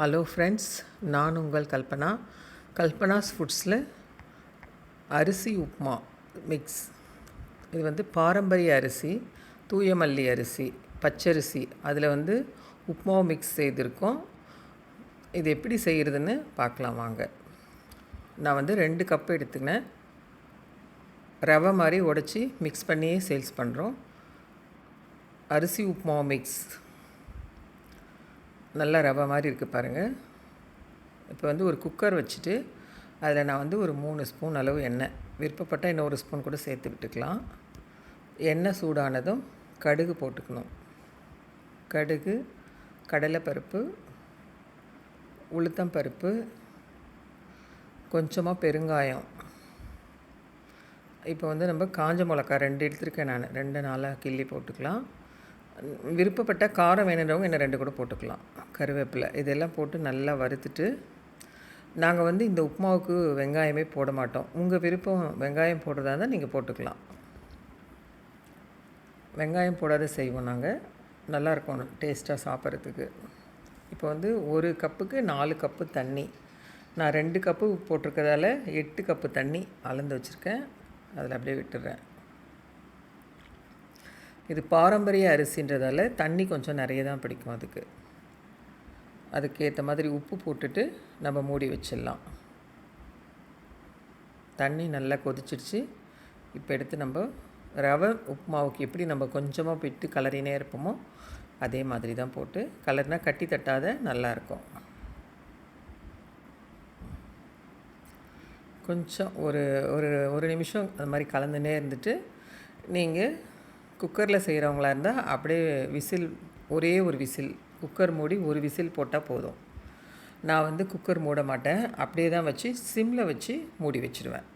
Hello friends நான் உங்கள் கல்பனா. கல்பனாஸ் ஃபுட்ஸில் அரிசி உப்மா மிக்ஸ் இது வந்து பாரம்பரிய அரிசி தூயமல்லி அரிசி பச்சரிசி. அதில் வந்து உப்மா மிக்ஸ் செய்திருக்கோம். இது எப்படி செய்கிறதுன்னு பார்க்கலாம் வாங்க. நான் வந்து ரெண்டு கப்பு எடுத்துக்கினேன். ரவை மாதிரி உடச்சி மிக்ஸ் பண்ணியே சேல்ஸ் பண்ணுறோம் அரிசி உப்மா மிக்ஸ் நல்லா ரவை மாதிரி இருக்குது பாருங்கள் இப்போ வந்து ஒரு குக்கர் வச்சுட்டு அதில் நான் வந்து ஒரு மூணு ஸ்பூன் அளவு எண்ணெய் விருப்பப்பட்டால் இன்னொரு ஸ்பூன் கூட சேர்த்து விட்டுக்கலாம். எண்ணெய் சூடானதும் கடுகு போட்டுக்கணும். கடுகு கடலைப்பருப்பு உளுத்தம் பருப்பு கொஞ்சமாக பெருங்காயம். இப்போ வந்து நம்ம காஞ்ச மிளகா ரெண்டு எடுத்துருக்கேன் நான். ரெண்டு நாளாக கிள்ளி போட்டுக்கலாம். விருப்பப்பட்ட காரம் வேணுன்றவங்க என்ன ரெண்டு கூட போட்டுக்கலாம். கருவேப்பிலை இதெல்லாம் போட்டு நல்லா வறுத்துட்டு நாங்கள் வந்து இந்த உப்புமாவுக்கு வெங்காயமே போட மாட்டோம். உங்கள் விருப்பம் வெங்காயம் போடுறதா இருந்தால் நீங்கள் போட்டுக்கலாம். வெங்காயம் போடாத செய்வோம் நாங்கள் நல்லாயிருக்கும் டேஸ்ட்டாக சாப்பிட்றதுக்கு. இப்போ வந்து ஒரு கப்புக்கு நாலு கப்பு தண்ணி. நான் ரெண்டு கப்பு போட்டிருக்கிறதால எட்டு கப்பு தண்ணி அளந்து வச்சுருக்கேன். அதில் அப்படியே விட்டுடுறேன் இது பாரம்பரிய அரிசின்றதால தண்ணி கொஞ்சம் நிறைய தான் பிடிக்கும் அதுக்கு. அதுக்கேற்ற மாதிரி உப்பு போட்டுட்டு நம்ம மூடி வச்சிடலாம். தண்ணி நல்லா கொதிச்சிடுச்சு. இப்போ எடுத்து நம்ம ரவை உப்புமாவுக்கு எப்படி நம்ம கொஞ்சமாக விட்டு கலரினே இருப்போமோ அதே மாதிரி தான் போட்டு கலர்னால் கட்டி தட்டாத நல்லாயிருக்கும் கொஞ்சம் ஒரு ஒரு ஒரு நிமிஷம் அது மாதிரி கலந்துனே இருந்துட்டு நீங்கள் குக்கரில் செய்கிறவங்களா இருந்தால் அப்படியே விசில் ஒரே ஒரு விசில் குக்கர் மூடி ஒரு விசில் போட்டால் போதும். நான் வந்து குக்கர் மூட மாட்டேன். அப்படியே தான் வச்சு சிம்மில் வச்சு மூடி வச்சுருவேன்.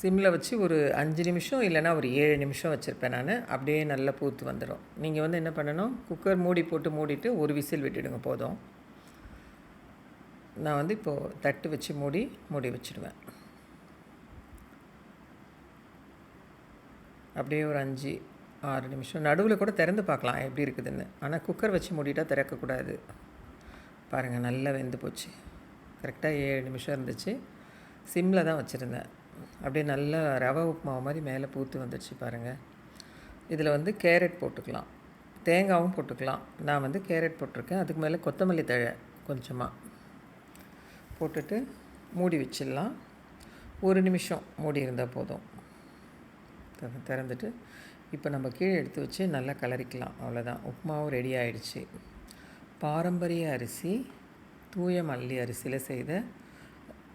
சிம்மில் வச்சு ஒரு அஞ்சு நிமிஷம் இல்லைனா ஒரு ஏழு நிமிஷம் வச்சுருப்பேன் நான். அப்படியே நல்லா பூத்து வந்துடும். நீங்கள் வந்து என்ன பண்ணணும்? குக்கர் மூடி போட்டு மூடிட்டு ஒரு விசில் விட்டுடுங்க போதும். நான் வந்து இப்போது தட்டு வச்சு மூடி மூடி வச்சுடுவேன். அப்படியே ஒரு அஞ்சு ஆறு நிமிஷம். நடுவில் கூட திறந்து பார்க்கலாம் எப்படி இருக்குதுன்னு. ஆனால் குக்கர் வச்சு மூடிட்டால் திறக்கக்கூடாது. பாருங்கள் நல்லா வெந்து போச்சு. கரெக்டாக ஏழு நிமிஷம் இருந்துச்சு. சிம்மில் தான் வச்சுருந்தேன். அப்படியே நல்லா ரவை உப்புமாவு மாதிரி மேலே பூத்து வந்துடுச்சு பாருங்கள் இதில் வந்து கேரட் போட்டுக்கலாம். தேங்காவும் போட்டுக்கலாம். நான் வந்து கேரட் போட்டிருக்கேன். அதுக்கு மேலே கொத்தமல்லி தழை கொஞ்சமாக போட்டுட்டு மூடி வச்சிடலாம். ஒரு நிமிஷம் மூடி இருந்தால் போதும். திறந்துட்டு இப்போ நம்ம கீழே எடுத்து வச்சு நல்லா கலரிக்கலாம். அவ்வளோதான் உப்புமாவும் ரெடி ஆயிடுச்சு. பாரம்பரிய அரிசி தூய மல்லி அரிசியில் செய்த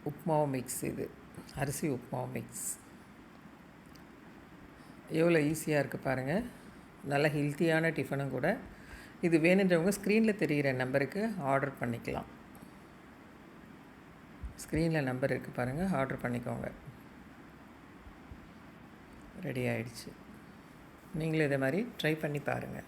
உப்புமாவு மிக்ஸ் இது. அரிசி உப்மாவு மிக்ஸ் எவ்வளோ ஈஸியாக இருக்குது பாருங்கள் நல்ல ஹெல்த்தியான டிஃபனும் கூட. இது வேணுன்றவங்க ஸ்க்ரீனில் தெரிகிற நம்பருக்கு ஆர்டர் பண்ணிக்கலாம். ஸ்க்ரீனில் நம்பர் இருக்குது பாருங்கள் ஆர்டர் பண்ணிக்கோங்க. ரெடி ஆகிடுச்சு நீங்களும் இதை மாதிரி ட்ரை பண்ணி பாருங்கள்